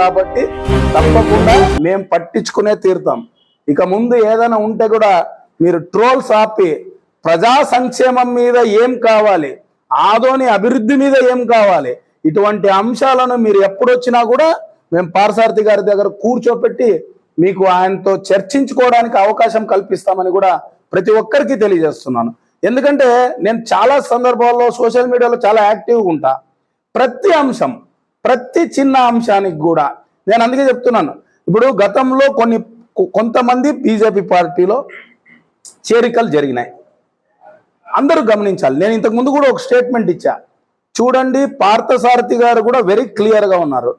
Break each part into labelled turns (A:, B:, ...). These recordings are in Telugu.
A: కాబట్టి తప్పకుండా మేము పట్టించుకునే తీరుతాం. ఇక ముందు ఏదైనా ఉంటే కూడా మీరు ట్రోల్స్ ఆపి ప్రజా సంక్షేమం మీద ఏం కావాలి? ఆదోని అభివృద్ధి మీద ఏం కావాలి? ఇటువంటి అంశాలను మీరు ఎప్పుడొచ్చినా కూడా మేము పారసారథి గారి దగ్గర కూర్చోపెట్టి మీకు ఆయనతో చర్చించుకోవడానికి అవకాశం కల్పిస్తామని కూడా ప్రతి ఒక్కరికి తెలియజేస్తున్నాను. ఎందుకంటే నేను చాలా సందర్భాల్లో సోషల్ మీడియాలో చాలా యాక్టివ్గా ఉంటా. ప్రతి అంశం ప్రతి చిన్న అంశానికి కూడా నేను అందుకే చెప్తున్నాను. ఇప్పుడు గతంలో కొన్ని కొంతమంది బీజేపీ పార్టీలో చేరికలు జరిగినాయి. అందరూ గమనించాలి. నేను ఇంతకు ముందు కూడా ఒక స్టేట్మెంట్ ఇచ్చా. చూడండి పార్థసారథి గారు కూడా వెరీ క్లియర్గా ఉన్నారు.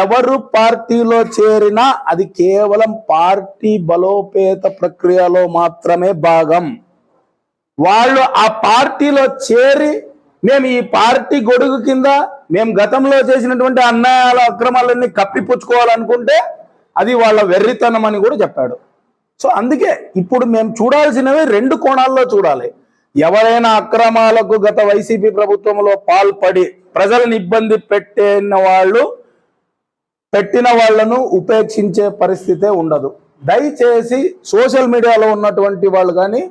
A: ఎవరు పార్టీలో చేరినా అది కేవలం పార్టీ బలోపేత ప్రక్రియలో మాత్రమే భాగం. వాళ్ళు ఆ పార్టీలో చేరి మేము ఈ పార్టీ గొడుగు కింద మేము గతంలో చేసినటువంటి అన్యాయాల అక్రమాలన్నీ కప్పిపుచ్చుకోవాలనుకుంటే అది వాళ్ళ వెర్రితనం అని కూడా చెప్పాడు. సో అందుకే ఇప్పుడు మేము చూడాల్సినవి రెండు కోణాల్లో చూడాలి. ఎవరైనా అక్రమాలకు గత వైసీపీ ప్రభుత్వంలో పాల్పడి ప్రజలను ఇబ్బంది పెట్టిన వాళ్ళు పెట్టిన వాళ్ళను ఉపేక్షించే పరిస్థితే ఉండదు. దయచేసి సోషల్ మీడియాలో ఉన్నటువంటి వాళ్ళు కానీ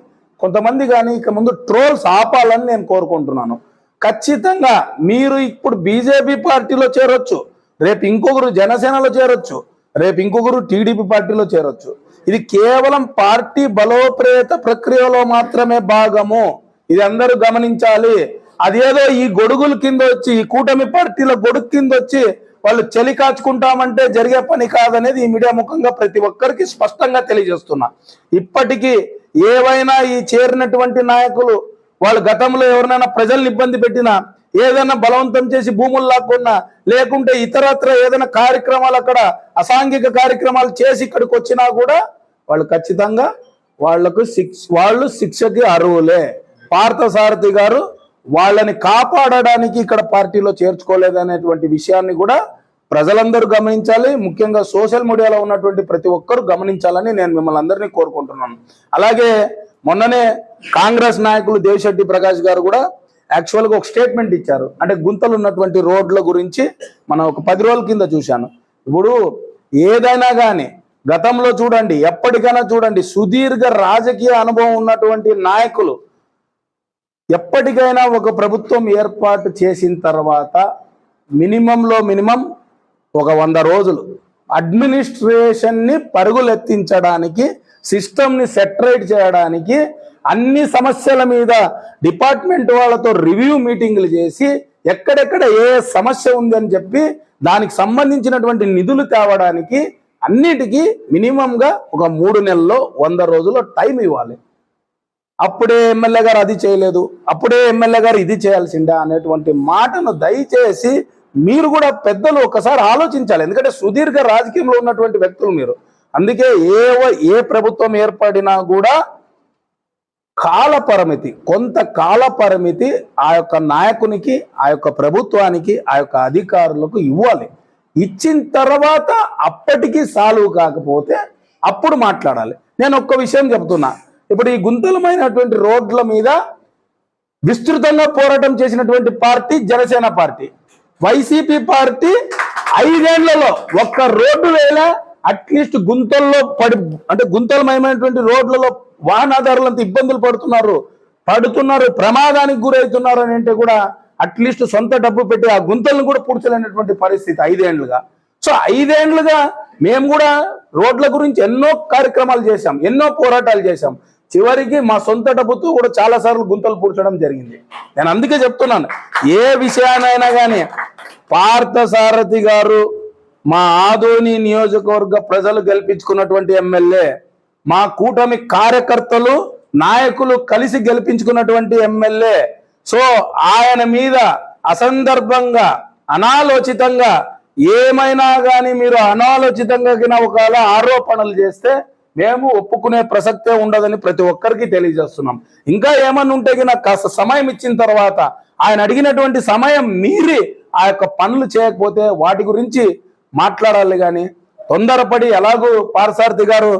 A: కొంతమంది కానీ ఇక ముందు ట్రోల్స్ ఆపాలని నేను కోరుకుంటున్నాను. ఖచ్చితంగా మీరు ఇప్పుడు బీజేపీ పార్టీలో చేరొచ్చు. రేపు ఇంకొకరు జనసేనలో చేరొచ్చు. రేపు ఇంకొకరు టీడీపీ పార్టీలో చేరొచ్చు. ఇది కేవలం పార్టీ బలోపేత ప్రక్రియలో మాత్రమే భాగము. ఇది అందరూ గమనించాలి. అదేదో ఈ గొడుగుల కింద వచ్చి ఈ కూటమి పార్టీల గొడుగు కింద వచ్చి వాళ్ళు చలి కాచుకుంటామంటే జరిగే పని కాదనేది ఈ మీడియా ముఖంగా ప్రతి ఒక్కరికి స్పష్టంగా తెలియజేస్తున్నా. ఇప్పటికీ ఏవైనా ఈ చేరినటువంటి నాయకులు వాళ్ళు గతంలో ఎవరినైనా ప్రజల్ని ఇబ్బంది పెట్టినా ఏదైనా బలవంతం చేసి భూములు లాక్కున్నా లేకుంటే ఇతరత్ర ఏదైనా కార్యక్రమాలు అక్కడ అసాంఘిక కార్యక్రమాలు చేసి ఇక్కడికి వచ్చినా కూడా వాళ్ళు ఖచ్చితంగా వాళ్ళకు శిక్ష వాళ్ళు శిక్షకి అర్హులే. పార్థసారథి గారు వాళ్ళని కాపాడడానికి ఇక్కడ పార్టీలో చేర్చుకోలేదనేటువంటి విషయాన్ని కూడా ప్రజలందరూ గమనించాలి. ముఖ్యంగా సోషల్ మీడియాలో ఉన్నటువంటి ప్రతి ఒక్కరూ గమనించాలని నేను మిమ్మల్ని అందరినీ కోరుకుంటున్నాను. అలాగే మొన్ననే కాంగ్రెస్ నాయకులు దేవిశెట్టి ప్రకాష్ గారు కూడా యాక్చువల్గా ఒక స్టేట్మెంట్ ఇచ్చారు. అంటే గుంతలు ఉన్నటువంటి రోడ్ల గురించి మనం ఒక పది రోజుల కింద చూశాను. ఇప్పుడు ఏదైనా కానీ గతంలో చూడండి ఎప్పటికైనా చూడండి సుదీర్ఘ రాజకీయ అనుభవం ఉన్నటువంటి నాయకులు ఎప్పటికైనా ఒక ప్రభుత్వం ఏర్పాటు చేసిన తర్వాత మినిమంలో మినిమం ఒక వంద రోజులు అడ్మినిస్ట్రేషన్ని పరుగులెత్తించడానికి సిస్టమ్ని సెటరేట్ చేయడానికి అన్ని సమస్యల మీద డిపార్ట్మెంట్ వాళ్ళతో రివ్యూ మీటింగ్లు చేసి ఎక్కడెక్కడ ఏ సమస్య ఉందని చెప్పి దానికి సంబంధించినటువంటి నిధులు తేవడానికి అన్నిటికీ మినిమంగా ఒక మూడు నెలల్లో వంద రోజుల్లో టైం ఇవ్వాలి. అప్పుడే ఎమ్మెల్యే గారు అది చేయలేదు అప్పుడే ఎమ్మెల్యే గారు ఇది చేయాల్సిందా అనేటువంటి మాటను దయచేసి మీరు కూడా పెద్దలు ఒకసారి ఆలోచించాలి. ఎందుకంటే సుదీర్ఘ రాజకీయంలో ఉన్నటువంటి వ్యక్తులు మీరు. అందుకే ఏ ఏ ప్రభుత్వం ఏర్పడినా కూడా కాల పరిమితి కొంత కాల పరిమితి ఆ యొక్క నాయకునికి ఆ యొక్క ప్రభుత్వానికి ఆ యొక్క అధికారులకు ఇవ్వాలి. ఇచ్చిన తర్వాత అప్పటికి సాల్వ్ కాకపోతే అప్పుడు మాట్లాడాలి. నేను ఒక్క విషయం చెప్తున్నా. ఇప్పుడు ఈ గుంతలమైనటువంటి రోడ్ల మీద విస్తృతంగా పోరాటం చేసినటువంటి party Janasena party. YCP party ఐదేళ్ళలో ఒక్క రోడ్డు వేళ అట్లీస్ట్ గుంతల్లో పడి అంటే గుంతలమయమైనటువంటి రోడ్లలో వాహనదారులంతా ఇబ్బందులు పడుతున్నారు. పడుతున్నారు ప్రమాదానికి గురవుతున్నారు అని అంటే కూడా అట్లీస్ట్ సొంత డబ్బు పెట్టి ఆ గుంతలను కూడా పూడ్చలేనటువంటి పరిస్థితి ఐదేండ్లుగా. సో ఐదేండ్లుగా మేము కూడా రోడ్ల గురించి ఎన్నో కార్యక్రమాలు చేశాం ఎన్నో పోరాటాలు చేశాం. చివరికి మా సొంత డబ్బుతో కూడా చాలా సార్లు గుంతలు పూడ్చడం జరిగింది. నేను అందుకే చెప్తున్నాను ఏ విషయానైనా కానీ పార్థసారథి గారు మా ఆదోని నియోజకవర్గ ప్రజలు గెలిపించుకున్నటువంటి ఎమ్మెల్యే మా కూటమి కార్యకర్తలు నాయకులు కలిసి గెలిపించుకున్నటువంటి ఎమ్మెల్యే. సో ఆయన మీద అసందర్భంగా అనాలోచితంగా ఏమైనా కానీ మీరు అనాలోచితంగా ఒకవేళ ఆరోపణలు చేస్తే మేము ఒప్పుకునే ప్రసక్తే ఉండదని ప్రతి ఒక్కరికి తెలియజేస్తున్నాం. ఇంకా ఏమన్నా ఉంటే గిన కాస్త సమయం ఇచ్చిన తర్వాత ఆయన అడిగినటువంటి సమయం మీరి ఆ యొక్క పనులు చేయకపోతే వాటి గురించి మాట్లాడాలి కానీ తొందరపడి ఎలాగూ పారసారథి గారు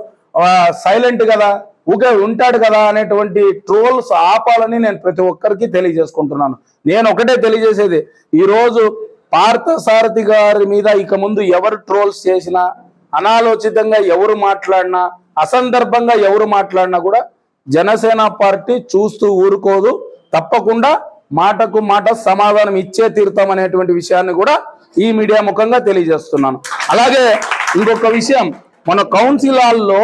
A: సైలెంట్ కదా ఊకే ఉంటాడు కదా అనేటువంటి ట్రోల్స్ ఆపాలని నేను ప్రతి ఒక్కరికి తెలియజేసుకుంటున్నాను. నేను ఒకటే తెలియజేసేది ఈరోజు పార్థసారథి గారి మీద ఇక ముందు ఎవరు ట్రోల్స్ చేసినా అనాలోచితంగా ఎవరు మాట్లాడినా అసందర్భంగా ఎవరు మాట్లాడినా కూడా జనసేన పార్టీ చూస్తూ ఊరుకోదు. తప్పకుండా మాటకు మాట సమాధానం ఇచ్చే తీరుతాం అనేటువంటి విషయాన్ని కూడా ఈ మీడియా ముఖంగా తెలియజేస్తున్నాను. అలాగే ఇంకొక విషయం మన కౌన్సిల్ హాల్లో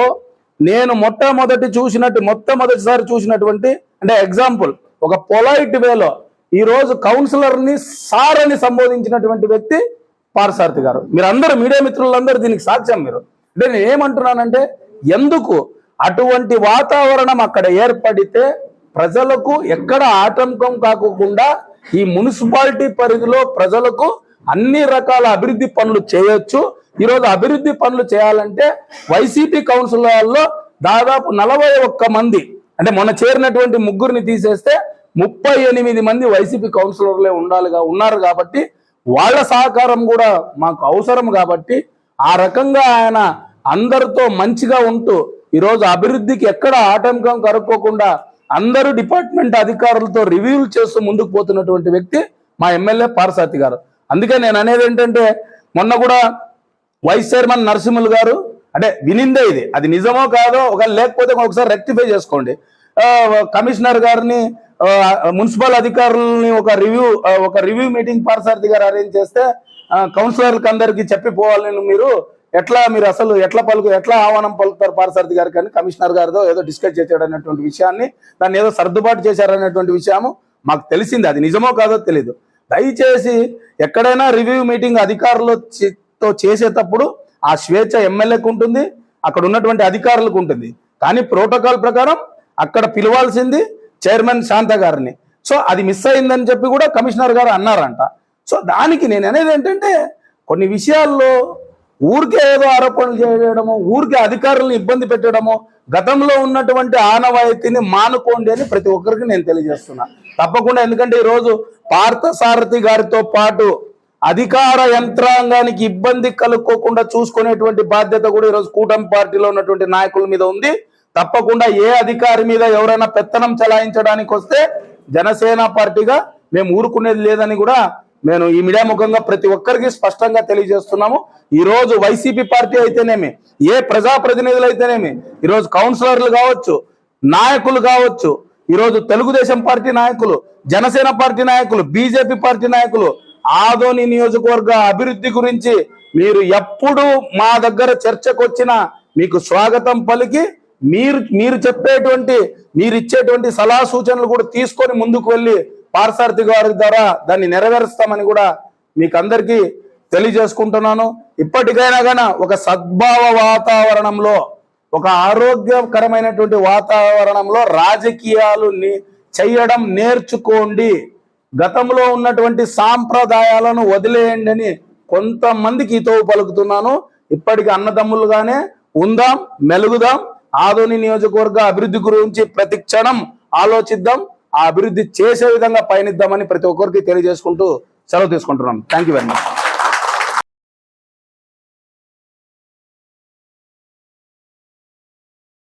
A: నేను మొట్టమొదటి చూసినట్టు మొట్టమొదటిసారి చూసినటువంటి అంటే ఎగ్జాంపుల్ ఒక పొలైట్ వేలో ఈరోజు కౌన్సిలర్ని సార్ అని సంబోధించినటువంటి వ్యక్తి పారసారథి గారు. మీరు అందరూ మీడియా మిత్రులందరూ దీనికి సాక్ష్యం మీరు. అంటే నేను ఏమంటున్నానంటే ఎందుకు అటువంటి వాతావరణం అక్కడ ఏర్పడితే ప్రజలకు ఎక్కడ ఆటంకం కాకుండా ఈ మున్సిపాలిటీ పరిధిలో ప్రజలకు అన్ని రకాల అభివృద్ధి పనులు చేయొచ్చు. ఈరోజు అభివృద్ధి పనులు చేయాలంటే వైసీపీ కౌన్సిలర్లో దాదాపు నలభై ఒక్క మంది అంటే మొన్న చేరినటువంటి ముగ్గురిని తీసేస్తే ముప్పై ఎనిమిది మంది వైసీపీ కౌన్సిలర్లే ఉండాలిగా ఉన్నారు కాబట్టి వాళ్ళ సహకారం కూడా మాకు అవసరం కాబట్టి ఆ రకంగా ఆయన అందరితో మంచిగా ఉంటూ ఈరోజు అభివృద్ధికి ఎక్కడ ఆటంకం కరుక్కోకుండా అందరూ డిపార్ట్మెంట్ అధికారులతో రివ్యూలు చేస్తూ ముందుకు పోతున్నటువంటి వ్యక్తి మా ఎమ్మెల్యే పారసాతి గారు. అందుకే నేను అనేది ఏంటంటే మొన్న కూడా వైస్ చైర్మన్ నరసింహులు గారు అంటే వినిందే ఇది. అది నిజమో కాదో ఒకవేళ లేకపోతే ఒకసారి రెక్టిఫై చేసుకోండి. కమిషనర్ గారిని మున్సిపల్ అధికారులని ఒక రివ్యూ ఒక రివ్యూ మీటింగ్ పారసారథి గారు అరేంజ్ చేస్తే ఆ, కౌన్సిలర్లకు అందరికి చెప్పిపోవాలని మీరు ఎట్లా మీరు అసలు ఎట్లా పలుకు ఎట్లా ఆహ్వానం పలుకుతారు పారసారథి గారికి అని కమిషనర్ గారితో ఏదో డిస్కస్ చేశాడు విషయాన్ని దాన్ని ఏదో సర్దుబాటు చేశారనేటువంటి విషయము మాకు తెలిసింది. అది నిజమో కాదో తెలియదు దయచేసి ఎక్కడైనా రివ్యూ మీటింగ్ అధికారులతో చేసేటప్పుడు ఆ స్వేచ్ఛ ఎమ్మెల్యేకు ఉంటుంది అక్కడ ఉన్నటువంటి అధికారులకు ఉంటుంది. కానీ ప్రోటోకాల్ ప్రకారం అక్కడ పిలవాల్సింది చైర్మన్ శాంత గారిని. సో అది మిస్ అయిందని చెప్పి కూడా కమిషనర్ గారు అన్నారంట. సో దానికి నేను అనేది ఏంటంటే కొన్ని విషయాల్లో ఊరికే ఏదో ఆరోపణలు చేయడము ఊరికే అధికారులను ఇబ్బంది పెట్టడము గతంలో ఉన్నటువంటి ఆనవాయితీని మానుకోండి అని ప్రతి ఒక్కరికి నేను తెలియజేస్తున్నా. తప్పకుండా ఎందుకంటే ఈరోజు పార్థసారథి గారితో పాటు అధికార యంత్రాంగానికి ఇబ్బంది కలుక్కోకుండా చూసుకునేటువంటి బాధ్యత కూడా ఈరోజు కూటమి పార్టీలో ఉన్నటువంటి నాయకుల మీద ఉంది. తప్పకుండా ఏ అధికారి మీద ఎవరైనా పెత్తనం చలాయించడానికి వస్తే జనసేన పార్టీగా మేము ఊరుకునేది లేదని కూడా నేను ఈ మీడియా ముఖంగా ప్రతి ఒక్కరికి స్పష్టంగా తెలియజేస్తున్నాము. ఈరోజు వైసీపీ పార్టీ అయితేనేమి ఏ ప్రజాప్రతినిధులు అయితేనేమి ఈరోజు కౌన్సిలర్లు కావచ్చు నాయకులు కావచ్చు ఈరోజు తెలుగుదేశం పార్టీ నాయకులు జనసేన పార్టీ నాయకులు బీజేపీ పార్టీ నాయకులు ఆదోని నియోజకవర్గ అభివృద్ధి గురించి మీరు ఎప్పుడు మా దగ్గర చర్చకు వచ్చినా మీకు స్వాగతం పలికి మీరు మీరు చెప్పేటువంటి మీరు ఇచ్చేటువంటి సలహా సూచనలు కూడా తీసుకొని ముందుకు వెళ్ళి పార్సారథి గారి ద్వారా దాన్ని నెరవేరుస్తామని కూడా మీకు అందరికీ తెలియజేసుకుంటున్నాను. ఇప్పటికైనా కానీ ఒక సద్భావ వాతావరణంలో ఒక ఆరోగ్యకరమైనటువంటి వాతావరణంలో రాజకీయాలు ని- చేయడం నేర్చుకోండి. గతంలో ఉన్నటువంటి సాంప్రదాయాలను వదిలేయండి అని కొంతమందికి ఇతో పలుకుతున్నాను. ఇప్పటికి అన్నదమ్ములుగానే ఉందాం మెలుగుదాం. ఆదోని నియోజకవర్గ అభివృద్ధి గురించి ప్రతి క్షణం ఆలోచిద్దాం. ఆ అభివృద్ధి చేసే విధంగా పయనిద్దామని ప్రతి ఒక్కరికి తెలియజేసుకుంటూ సెలవు తీసుకుంటున్నాం. Thank you very much